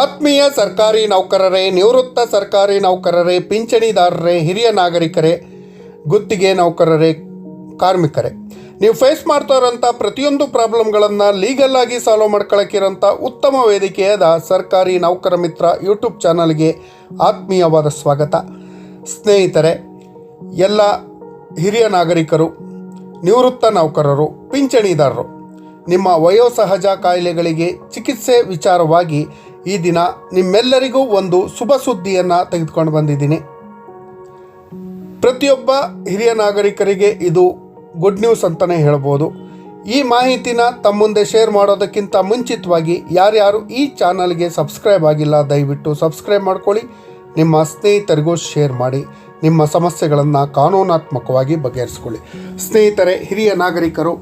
ಆತ್ಮೀಯ ಸರ್ಕಾರಿ ನೌಕರರೇ, ನಿವೃತ್ತ ಸರ್ಕಾರಿ ನೌಕರರೇ, ಪಿಂಚಣಿದಾರರೇ, ಹಿರಿಯ ನಾಗರಿಕರೇ, ಗುತ್ತಿಗೆ ನೌಕರರೇ, ಕಾರ್ಮಿಕರೇ. ನೀವು ಫೇಸ್ ಮಾಡ್ತಾ ಇರೋಂಥ ಪ್ರತಿಯೊಂದು ಪ್ರಾಬ್ಲಮ್ಗಳನ್ನು ಲೀಗಲ್ ಆಗಿ ಸಾಲ್ವ್ ಮಾಡ್ಕೊಳಕ್ಕಿರೋಂಥ ಉತ್ತಮ ವೇದಿಕೆಯಾದ ಸರ್ಕಾರಿ ನೌಕರ ಮಿತ್ರ ಯೂಟ್ಯೂಬ್ ಚಾನಲ್ಗೆ ಆತ್ಮೀಯವಾದ ಸ್ವಾಗತ. ಸ್ನೇಹಿತರೆ, ಎಲ್ಲ ಹಿರಿಯ ನಾಗರಿಕರು, ನಿವೃತ್ತ ನೌಕರರು, ಪಿಂಚಣಿದಾರರು, ನಿಮ್ಮ ವಯೋಸಹಜ ಕಾಯಿಲೆಗಳಿಗೆ ಚಿಕಿತ್ಸೆ ವಿಚಾರವಾಗಿ ಈ ದಿನ ನಿಮ್ಮೆಲ್ಲರಿಗೂ ಒಂದು ಶುಭ ಸುದ್ದಿಯನ್ನು ತೆಗೆದುಕೊಂಡು ಬಂದಿದ್ದೀನಿ. ಪ್ರತಿಯೊಬ್ಬ ಹಿರಿಯ ನಾಗರಿಕರಿಗೆ ಇದು ಗುಡ್ ನ್ಯೂಸ್ ಅಂತಲೇ ಹೇಳ್ಬೋದು. ಈ ಮಾಹಿತಿನ ತಮ್ಮ ಮುಂದೆ ಶೇರ್ ಮಾಡೋದಕ್ಕಿಂತ ಮುಂಚಿತವಾಗಿ ಯಾರ್ಯಾರು ಈ ಚಾನಲ್ಗೆ ಸಬ್ಸ್ಕ್ರೈಬ್ ಆಗಿಲ್ಲ, ದಯವಿಟ್ಟು ಸಬ್ಸ್ಕ್ರೈಬ್ ಮಾಡ್ಕೊಳ್ಳಿ. ನಿಮ್ಮ ಸ್ನೇಹಿತರಿಗೂ ಶೇರ್ ಮಾಡಿ. ನಿಮ್ಮ ಸಮಸ್ಯೆಗಳನ್ನು ಕಾನೂನಾತ್ಮಕವಾಗಿ ಬಗೆಹರಿಸ್ಕೊಳ್ಳಿ. ಸ್ನೇಹಿತರೆ, ಹಿರಿಯ ನಾಗರಿಕರು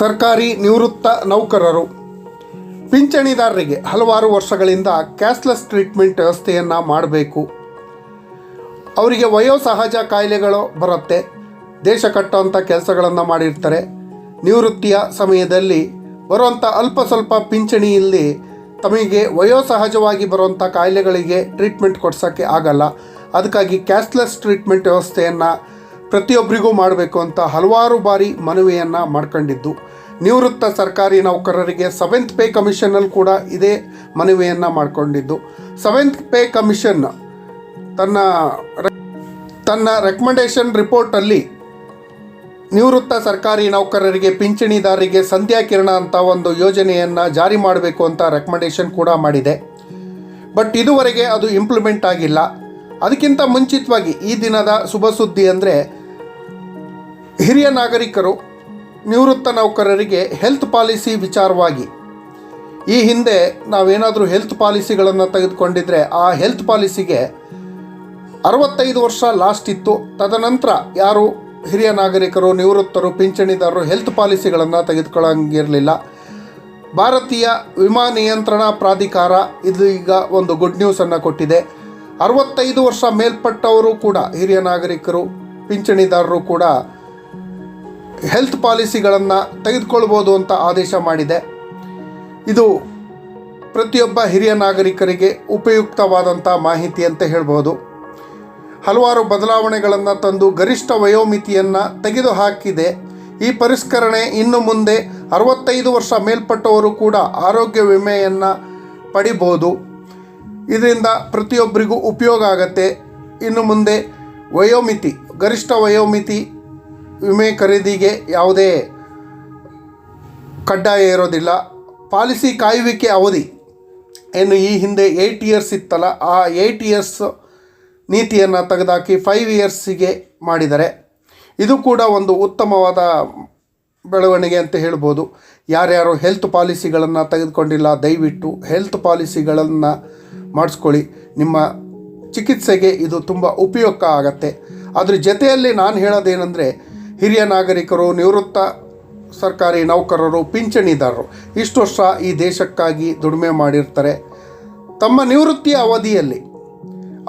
ಸರ್ಕಾರಿ ನಿವೃತ್ತ ನೌಕರರು ಪಿಂಚಣಿದಾರರಿಗೆ ಹಲವಾರು ವರ್ಷಗಳಿಂದ ಕ್ಯಾಶ್ಲೆಸ್ ಟ್ರೀಟ್ಮೆಂಟ್ ವ್ಯವಸ್ಥೆಯನ್ನು ಮಾಡಬೇಕು. ಅವರಿಗೆ ವಯೋಸಹಜ ಕಾಯಿಲೆಗಳು ಬರುತ್ತೆ. ದೇಶ ಕಟ್ಟುವಂಥ ಕೆಲಸಗಳನ್ನು ಮಾಡಿರ್ತಾರೆ. ನಿವೃತ್ತಿಯ ಸಮಯದಲ್ಲಿ ಬರುವಂಥ ಅಲ್ಪ ಸ್ವಲ್ಪ ಪಿಂಚಣಿಯಲ್ಲಿ ತಮಗೆ ವಯೋಸಹಜವಾಗಿ ಬರುವಂಥ ಕಾಯಿಲೆಗಳಿಗೆ ಟ್ರೀಟ್ಮೆಂಟ್ ಕೊಡ್ಸೋಕ್ಕೆ ಆಗಲ್ಲ. ಅದಕ್ಕಾಗಿ ಕ್ಯಾಶ್ಲೆಸ್ ಟ್ರೀಟ್ಮೆಂಟ್ ವ್ಯವಸ್ಥೆಯನ್ನು ಪ್ರತಿಯೊಬ್ಬರಿಗೂ ಮಾಡಬೇಕು ಅಂತ ಹಲವಾರು ಬಾರಿ ಮನವಿಯನ್ನು ಮಾಡ್ಕೊಂಡಿದ್ದು. ನಿವೃತ್ತ ಸರ್ಕಾರಿ ನೌಕರರಿಗೆ ಸೆವೆಂತ್ ಪೇ ಕಮಿಷನಲ್ಲಿ ಕೂಡ ಇದೇ ಮನವಿಯನ್ನು ಮಾಡಿಕೊಂಡಿದ್ದು. ಸೆವೆಂತ್ ಪೇ ಕಮಿಷನ್ ತನ್ನ ತನ್ನ ರೆಕಮೆಂಡೇಶನ್ ರಿಪೋರ್ಟಲ್ಲಿ ನಿವೃತ್ತ ಸರ್ಕಾರಿ ನೌಕರರಿಗೆ ಪಿಂಚಣಿದಾರರಿಗೆ ಸಂಧ್ಯಾ ಕಿರಣ ಅಂತ ಒಂದು ಯೋಜನೆಯನ್ನು ಜಾರಿ ಮಾಡಬೇಕು ಅಂತ ರೆಕಮೆಂಡೇಶನ್ ಕೂಡ ಮಾಡಿದೆ. ಬಟ್ ಇದುವರೆಗೆ ಅದು ಇಂಪ್ಲಿಮೆಂಟ್ ಆಗಿಲ್ಲ. ಅದಕ್ಕಿಂತ ಮುಂಚಿತವಾಗಿ ಈ ದಿನದ ಶುಭ ಸುದ್ದಿ ಅಂದರೆ ಹಿರಿಯ ನಾಗರಿಕರು ನಿವೃತ್ತ ನೌಕರರಿಗೆ ಹೆಲ್ತ್ ಪಾಲಿಸಿ ವಿಚಾರವಾಗಿ. ಈ ಹಿಂದೆ ನಾವೇನಾದರೂ ಹೆಲ್ತ್ ಪಾಲಿಸಿಗಳನ್ನು ತೆಗೆದುಕೊಂಡಿದ್ರೆ ಆ ಹೆಲ್ತ್ ಪಾಲಿಸಿಗೆ ಅರವತ್ತೈದು ವರ್ಷ ಲಾಸ್ಟ್ ಇತ್ತು. ತದನಂತರ ಯಾರು ಹಿರಿಯ ನಾಗರಿಕರು, ನಿವೃತ್ತರು, ಪಿಂಚಣಿದಾರರು ಹೆಲ್ತ್ ಪಾಲಿಸಿಗಳನ್ನು ತೆಗೆದುಕೊಳ್ಳಂಗಿರಲಿಲ್ಲ. ಭಾರತೀಯ ವಿಮಾ ನಿಯಂತ್ರಣ ಪ್ರಾಧಿಕಾರ ಇದು ಈಗ ಒಂದು ಗುಡ್ ನ್ಯೂಸನ್ನು ಕೊಟ್ಟಿದೆ. ಅರವತ್ತೈದು ವರ್ಷ ಮೇಲ್ಪಟ್ಟವರು ಕೂಡ ಹಿರಿಯ ನಾಗರಿಕರು, ಪಿಂಚಣಿದಾರರು ಕೂಡ ಹೆಲ್ತ್ ಪಾಲಿಸಿಗಳನ್ನು ತೆಗೆದುಕೊಳ್ಬೋದು ಅಂತ ಆದೇಶ ಮಾಡಿದೆ. ಇದು ಪ್ರತಿಯೊಬ್ಬ ಹಿರಿಯ ನಾಗರಿಕರಿಗೆ ಉಪಯುಕ್ತವಾದಂಥ ಮಾಹಿತಿ ಅಂತ ಹೇಳ್ಬೋದು. ಹಲವಾರು ಬದಲಾವಣೆಗಳನ್ನು ತಂದು ಗರಿಷ್ಠ ವಯೋಮಿತಿಯನ್ನು ತೆಗೆದುಹಾಕಿದೆ. ಈ ಪರಿಷ್ಕರಣೆ ಇನ್ನು ಮುಂದೆ ಅರವತ್ತೈದು ವರ್ಷ ಮೇಲ್ಪಟ್ಟವರು ಕೂಡ ಆರೋಗ್ಯ ವಿಮೆಯನ್ನು ಪಡಿಬೋದು. ಇದರಿಂದ ಪ್ರತಿಯೊಬ್ಬರಿಗೂ ಉಪಯೋಗ ಆಗತ್ತೆ. ಇನ್ನು ಮುಂದೆ ವಯೋಮಿತಿ, ಗರಿಷ್ಠ ವಯೋಮಿತಿ ವಿಮೆ ಖರೀದಿಗೆ ಯಾವುದೇ ಕಡ್ಡಾಯ ಇರೋದಿಲ್ಲ. ಪಾಲಿಸಿ ಕಾಯುವಿಕೆ ಅವಧಿ. ಏನು ಈ ಹಿಂದೆ ಏಯ್ಟ್ ಇಯರ್ಸ್ ಇತ್ತಲ್ಲ, ಆ ಏಯ್ಟ್ ಇಯರ್ಸ್ ನೀತಿಯನ್ನು ತೆಗೆದುಹಾಕಿ ಫೈವ್ ಇಯರ್ಸಿಗೆ ಮಾಡಿದ್ದಾರೆ ಇದು ಕೂಡ ಒಂದು ಉತ್ತಮವಾದ ಬೆಳವಣಿಗೆ ಅಂತ ಹೇಳ್ಬೋದು. ಯಾರ್ಯಾರು ಹೆಲ್ತ್ ಪಾಲಿಸಿಗಳನ್ನು ತೆಗೆದುಕೊಂಡಿಲ್ಲ, ದಯವಿಟ್ಟು ಹೆಲ್ತ್ ಪಾಲಿಸಿಗಳನ್ನು ಮಾಡಿಸ್ಕೊಳ್ಳಿ. ನಿಮ್ಮ ಚಿಕಿತ್ಸೆಗೆ ಇದು ತುಂಬ ಉಪಯುಕ್ತ ಆಗತ್ತೆ. ಅದ್ರ ಜೊತೆಯಲ್ಲಿ ನಾನು ಹೇಳೋದೇನೆಂದರೆ ಹಿರಿಯ ನಾಗರಿಕರು, ನಿವೃತ್ತ ಸರ್ಕಾರಿ ನೌಕರರು, ಪಿಂಚಣಿದಾರರು ಇಷ್ಟು ವರ್ಷ ಈ ದೇಶಕ್ಕಾಗಿ ದುಡಿಮೆ ಮಾಡಿರ್ತಾರೆ. ತಮ್ಮ ನಿವೃತ್ತಿಯ ಅವಧಿಯಲ್ಲಿ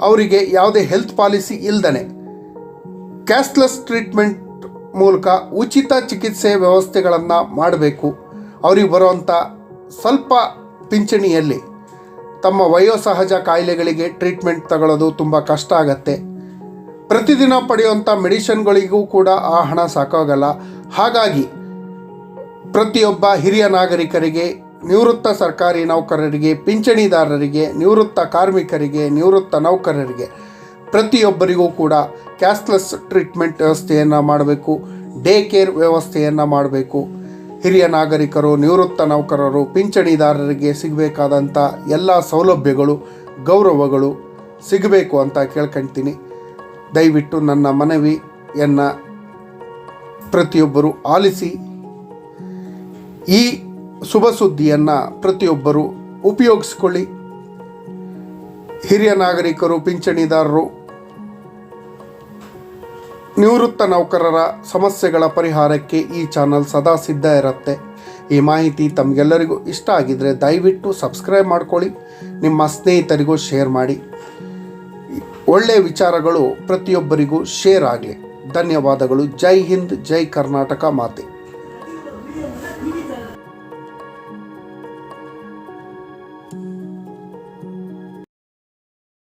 ಅವರಿಗೆ ಯಾವುದೇ ಹೆಲ್ತ್ ಪಾಲಿಸಿ ಇಲ್ದನೆ ಕ್ಯಾಶ್ಲೆಸ್ ಟ್ರೀಟ್ಮೆಂಟ್ ಮೂಲಕ ಉಚಿತ ಚಿಕಿತ್ಸೆ ವ್ಯವಸ್ಥೆಗಳನ್ನು ಮಾಡಬೇಕು. ಅವ್ರಿಗೆ ಬರುವಂಥ ಸ್ವಲ್ಪ ಪಿಂಚಣಿಯಲ್ಲಿ ತಮ್ಮ ವಯೋಸಹಜ ಕಾಯಿಲೆಗಳಿಗೆ ಟ್ರೀಟ್ಮೆಂಟ್ ತಗೊಳ್ಳೋದು ತುಂಬ ಕಷ್ಟ ಆಗತ್ತೆ. ಪ್ರತಿದಿನ ಪಡೆಯುವಂಥ ಮೆಡಿಷನ್ಗಳಿಗೂ ಕೂಡ ಆ ಹಣ ಸಾಕಾಗಲ್ಲ. ಹಾಗಾಗಿ ಪ್ರತಿಯೊಬ್ಬ ಹಿರಿಯ ನಾಗರಿಕರಿಗೆ, ನಿವೃತ್ತ ಸರ್ಕಾರಿ ನೌಕರರಿಗೆ, ಪಿಂಚಣಿದಾರರಿಗೆ, ನಿವೃತ್ತ ಕಾರ್ಮಿಕರಿಗೆ, ನಿವೃತ್ತ ನೌಕರರಿಗೆ ಪ್ರತಿಯೊಬ್ಬರಿಗೂ ಕೂಡ ಕ್ಯಾಶ್ಲೆಸ್ ಟ್ರೀಟ್ಮೆಂಟ್ ವ್ಯವಸ್ಥೆಯನ್ನು ಮಾಡಬೇಕು, ಡೇ ಕೇರ್ ವ್ಯವಸ್ಥೆಯನ್ನು ಮಾಡಬೇಕು. ಹಿರಿಯ ನಾಗರಿಕರು, ನಿವೃತ್ತ ನೌಕರರು, ಪಿಂಚಣಿದಾರರಿಗೆ ಸಿಗಬೇಕಾದಂಥ ಎಲ್ಲ ಸೌಲಭ್ಯಗಳು, ಗೌರವಗಳು ಸಿಗಬೇಕು ಅಂತ ಕೇಳ್ಕೊಳ್ತೀನಿ ದಯವಿಟ್ಟು ನನ್ನ ಮನವಿಯನ್ನು ಪ್ರತಿಯೊಬ್ಬರು ಆಲಿಸಿ, ಈ ಶುಭ ಸುದ್ದಿಯನ್ನು ಪ್ರತಿಯೊಬ್ಬರು ಉಪಯೋಗಿಸ್ಕೊಳ್ಳಿ. ಹಿರಿಯ ನಾಗರಿಕರು, ಪಿಂಚಣಿದಾರರು, ನಿವೃತ್ತ ನೌಕರರ ಸಮಸ್ಯೆಗಳ ಪರಿಹಾರಕ್ಕೆ ಈ ಚಾನಲ್ ಸದಾ ಸಿದ್ಧ ಇರುತ್ತೆ. ಈ ಮಾಹಿತಿ ತಮಗೆಲ್ಲರಿಗೂ ಇಷ್ಟ ಆಗಿದ್ದರೆ ದಯವಿಟ್ಟು ಸಬ್ಸ್ಕ್ರೈಬ್ ಮಾಡ್ಕೊಳ್ಳಿ, ನಿಮ್ಮ ಸ್ನೇಹಿತರಿಗೂ ಶೇರ್ ಮಾಡಿ. ಒಳ್ಳೆಯ ವಿಚಾರಗಳು ಪ್ರತಿಯೊಬ್ಬರಿಗೂ ಶೇರ್ ಆಗಲಿ. ಧನ್ಯವಾದಗಳು. ಜೈ ಹಿಂದ್ ಜೈ ಕರ್ನಾಟಕ ಮಾತೆ.